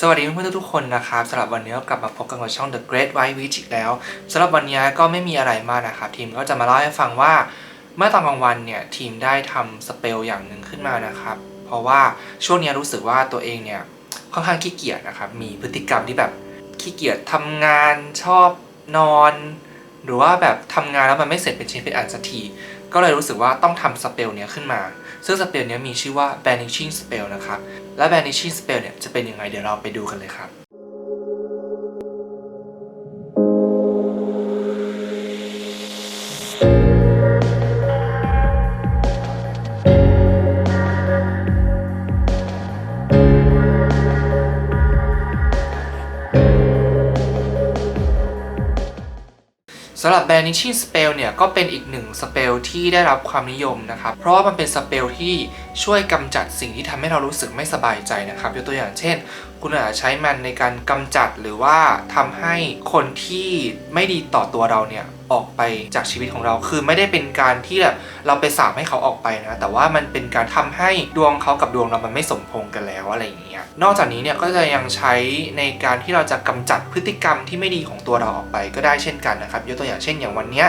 สวัสดีเพื่อนๆทุกๆคนนะครับสำหรับวันนี้ก็กลับมาพบกันกับช่อง The Great White Witch อีกแล้วสำหรับวันนี้ก็ไม่มีอะไรมากนะครับ ทีมก็จะมาเล่าให้ฟังว่า เมื่อตอนกลางวันเนี่ยทีมได้ทำสเปลอย่างหนึ่งขึ้นมานะครับ เพราะว่าช่วงนี้รู้สึกว่าตัวเองเนี่ยค่อนข้างขี้เกียจนะครับ มีพฤติกรรมที่แบบขี้เกียจทำงานชอบนอน หรือว่าแบบทำงานแล้วมันไม่เสร็จเป็นชิ้นเป็นอันสักทีก็เลยรู้สึกว่าต้องทำสเปลเนี้ยขึ้นมา ซึ่งสเปลนี้มีชื่อว่า banishing spell นะครับ และ banishing spell เนี่ยจะเป็นยังไงเดี๋ยวเราไปดูกันเลยครับสำหรับ banishing spell เนี่ยก็เป็นอีกหนึ่งสเปลที่ได้รับความนิยมนะครับ เพราะว่ามันเป็นสเปลที่ช่วยกำจัดสิ่งที่ทำให้เรารู้สึกไม่สบายใจนะครับ ยกตัวอย่างเช่น คุณอาจจะใช้มันในการกำจัดหรือว่าทำให้คนที่ไม่ดีต่อตัวเราเนี่ยออกไปจากชีวิตของเรา คือไม่ได้เป็นการที่แบบเราไปสาปให้เขาออกไปนะ แต่ว่ามันเป็นการทำให้ดวงเขากับดวงเรามันไม่สมพงกันแล้วอะไรอย่างเงี้ย นอกจากนี้เนี่ยก็จะยังใช้ในการที่เราจะกำจัดพฤติกรรมที่ไม่ดีของตัวเราออกไปก็ได้เช่นกันนะครับ ยกตัวอย่างเช่นอย่างวันเนี้ย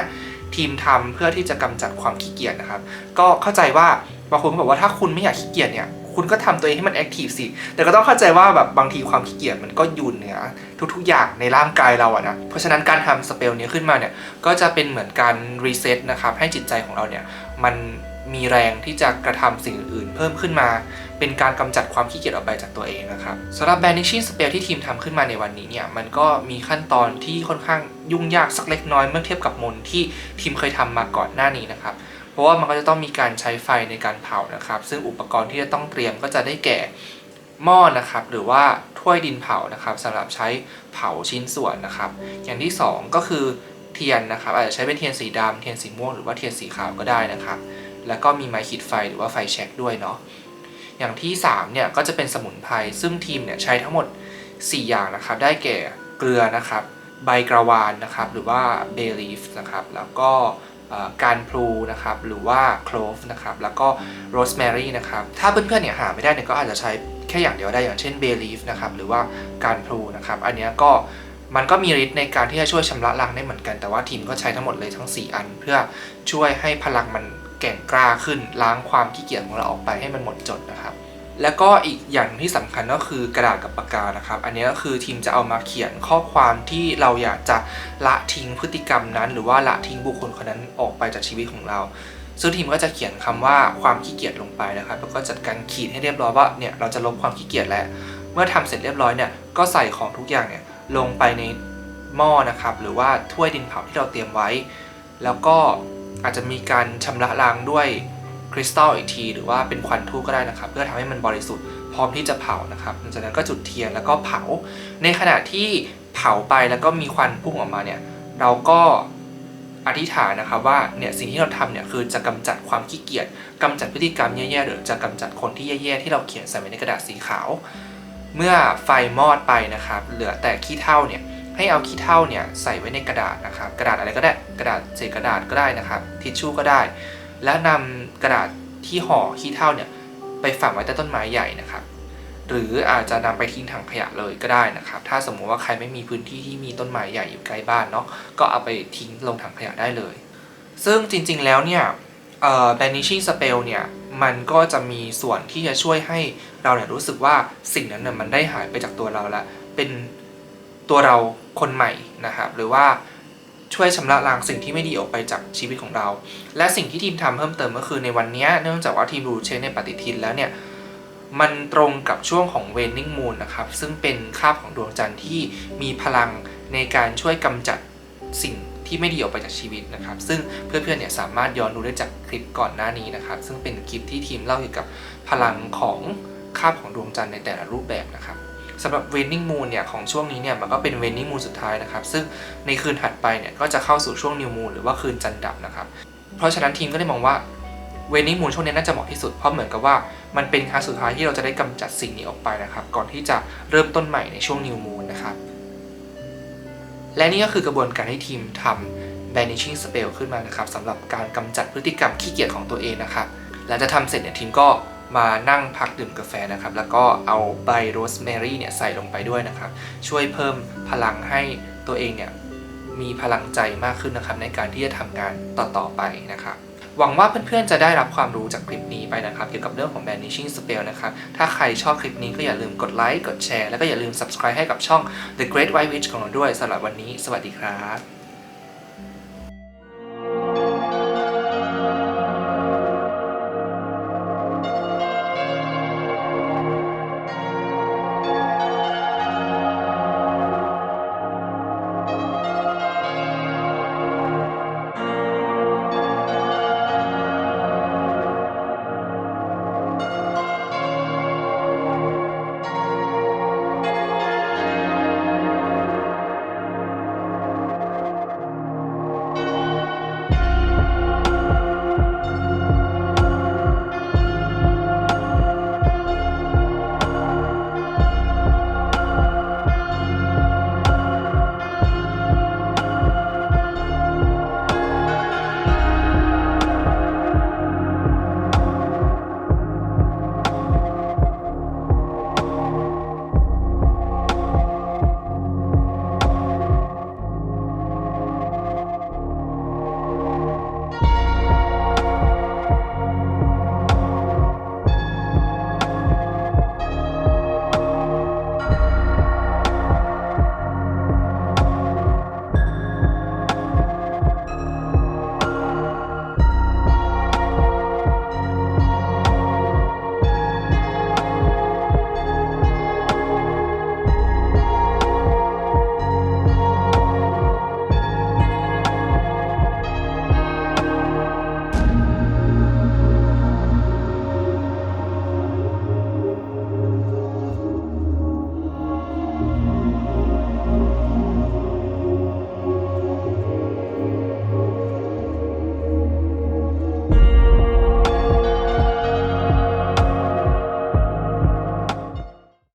ทีมทำเพื่อที่จะกำจัดความขี้เกียจนะครับ ก็เข้าใจว่าบางคนก็บอกว่าถ้าคุณไม่อยากขี้เกียจเนี่ยคุณก็ทำตัวเองให้มันแอคทีฟสิ แต่ก็ต้องเข้าใจว่าแบบบางทีความขี้เกียจมันก็อยู่เหนือทุกๆ อย่างในร่างกายเราอะนะ เพราะฉะนั้นการทำสเปลนี้ขึ้นมาเนี่ยก็จะเป็นเหมือนการรีเซ็ตนะครับให้จิตใจของเราเนี่ยมันมีแรงที่จะกระทำสิ่งอื่นๆเพิ่มขึ้นมา เป็นการกำจัดความขี้เกียจออกไปจากตัวเองนะครับสำหรับ banishing spell ที่ทีมทำขึ้นมาในวันนี้เนี่ยมันก็มีขั้นตอนที่ค่อนข้างยุ่งยากสักเล็กน้อยเมื่อเทียบกับมนที่ทีมเคยทำมาก่อนหน้านี้นะครับเพราะว่ามันก็จะต้องมีการใช้ไฟในการเผานะครับ ซึ่งอุปกรณ์ที่จะต้องเตรียมก็จะได้แก่หม้อนะครับหรือว่าถ้วยดินเผานะครับสำหรับใช้เผาชิ้นส่วนนะครับ อย่างที่สองก็คือเทียนนะครับอาจจะใช้เป็นเทียนสีดำเทียนสีม่วงหรือว่าเทียนสีขาวก็ได้นะครับ แล้วก็มีไม้ขีดไฟหรือว่าไฟแช็กด้วยเนาะ อย่างที่ 3 เนี่ย ก็จะเป็นสมุนไพรซึ่งทีมเนี่ยใช้ทั้งหมด 4 อย่างนะครับ ได้แก่เกลือนะครับ ใบกระวานนะครับ หรือว่าเบลีฟนะครับ แล้วก็การพลูนะครับ หรือว่าโคลฟนะครับ แล้วก็โรสแมรี่นะครับ ถ้าเพื่อนๆเนี่ยหาไม่ได้เนี่ยก็อาจจะใช้แค่อย่างเดียวได้อย่างเช่นเบลีฟนะครับ หรือว่าการพลูนะครับ อันนี้ก็มันก็มีฤทธิ์ในการที่จะช่วยชำระล้างได้เหมือนกัน แต่ว่าทีมก็ใช้ทั้งหมดเลยทั้ง 4 อัน เพื่อช่วยให้พลังมัน แก่งกล้าขึ้นล้างความขี้เกียจของเราออกไปให้มันหมดจดนะครับ แล้วก็อีกอย่างที่สำคัญก็คือกระดาษกับปากกานะครับ อันนี้ก็คือทีมจะเอามาเขียนข้อความที่เราอยากจะละทิ้งพฤติกรรมนั้น หรือว่าละทิ้งบุคคลคนนั้นออกไปจากชีวิตของเราซึ่งทีมก็จะเขียนคำว่าความขี้เกียจลงไปนะครับ แล้วก็จัดการขีดให้เรียบร้อยว่าเนี่ยเราจะลบความขี้เกียจแล้ว เมื่อทำเสร็จเรียบร้อยเนี่ยก็ใส่ของทุกอย่างเนี่ยลงไปในหม้อนะครับ หรือว่าถ้วยดินเผาที่เราเตรียมไว้ แล้วก็ อาจจะมีการชำระล้างด้วยคริสตัลอีกที หรือว่าเป็นควันทูบก็ได้นะครับ เพื่อทำให้มันบริสุทธิ์พร้อมที่จะเผานะครับดังจากนั้นก็จุดเทียนแล้วก็เผา ในขณะที่เผาไปแล้วก็มีควันพุ่งออกมาเนี่ยเราก็อธิษฐานนะครับว่าเนี่ยสิ่งที่เราทำเนี่ยคือจะกำจัดความขี้เกียจกำจัดพฤติกรรมแย่ๆหรือจะกำจัดคนที่แย่ๆที่เราเขียนใส่ไว้ในกระดาษสีขาว เมื่อไฟมอดไปนะครับ เหลือแต่ขี้เถ้าเนี่ย ให้เอาขี้เถ้าเนี่ยใส่ไว้ในกระดาษนะครับกระดาษอะไรก็ได้กระดาษเศษกระดาษก็ได้นะครับทิชชู่ก็ได้ แล้วนำกระดาษที่ห่อขี้เถ้าเนี่ยไปฝังไว้ใต้ต้นไม้ใหญ่นะครับ หรืออาจจะนำไปทิ้งถังขยะเลยก็ได้นะครับ ถ้าสมมุติว่าใครไม่มีพื้นที่ที่มีต้นไม้ใหญ่อยู่ใกล้บ้านเนาะก็เอาไปทิ้งลงถังขยะได้เลย ซึ่งจริงๆแล้วเนี่ยเอ่อ banishing spell เนี่ยมันก็จะมีส่วนที่จะช่วยให้เราเนี่ยรู้สึกว่าสิ่งนั้นน่ะมันได้หายไปจากตัวเราละเป็น ตัวเราคนใหม่นะครับหรือว่าช่วยชำระล้างสิ่งที่ไม่ดีออกไปจากชีวิตของเรา และสิ่งที่ทีมทำเพิ่มเติมก็คือในวันนี้เนื่องจากว่าทีมดูเช็คในปฏิทินแล้วเนี่ยมันตรงกับช่วงของ waning moon นะครับซึ่งเป็นคาบของดวงจันทร์ที่มีพลังในการช่วยกำจัดสิ่งที่ไม่ดีออกไปจากชีวิตนะครับ ซึ่งเพื่อนๆเนี่ยสามารถย้อนดูได้จากคลิปก่อนหน้านี้นะครับ ซึ่งเป็นคลิปที่ทีมเล่าเกี่ยวกับพลังของคาบของดวงจันทร์ในแต่ละรูปแบบนะครับ สำหรับ waning moon เนี่ยของช่วงนี้เนี่ยมันก็เป็น waning moon สุดท้ายนะครับ ซึ่งในคืนถัดไปเนี่ยก็จะเข้าสู่ช่วง new moon หรือว่าคืนจันทร์ดับนะครับ เพราะฉะนั้นทีมก็ได้มองว่าเวนิมูนช่วงนี้น่าจะเหมาะที่สุด เพราะเหมือนกับว่ามันเป็นครั้งสุดท้ายที่เราจะได้กำจัดสิ่งนี้ออกไปนะครับ ก่อนที่จะเริ่มต้นใหม่ในช่วงนิวมูนนะครับ และนี่ก็คือกระบวนการที่ทีมทำ banishing spell ขึ้นมานะครับสำหรับการกำจัดพฤติกรรมขี้เกียจของตัวเองนะครับ หลังจากทำเสร็จเนี่ยทีมก็ มานั่งพักดื่มกาแฟนะครับ แล้วก็เอาใบโรสแมรี่เนี่ยใส่ลงไปด้วยนะครับ ช่วยเพิ่มพลังให้ตัวเองเนี่ยมีพลังใจมากขึ้นนะครับในการที่จะทำงานต่อๆไปนะครับหวังว่าเพื่อนๆ จะได้รับความรู้จากคลิปนี้ไปนะครับ เกี่ยวกับเรื่องของ Banishing Spell นะครับ ถ้าใครชอบคลิปนี้ก็อย่าลืมกดไลค์ กดแชร์ แล้วก็อย่าลืม subscribe ให้กับช่อง The Great White Witch ของเราด้วยสำหรับวันนี้ สวัสดีครับ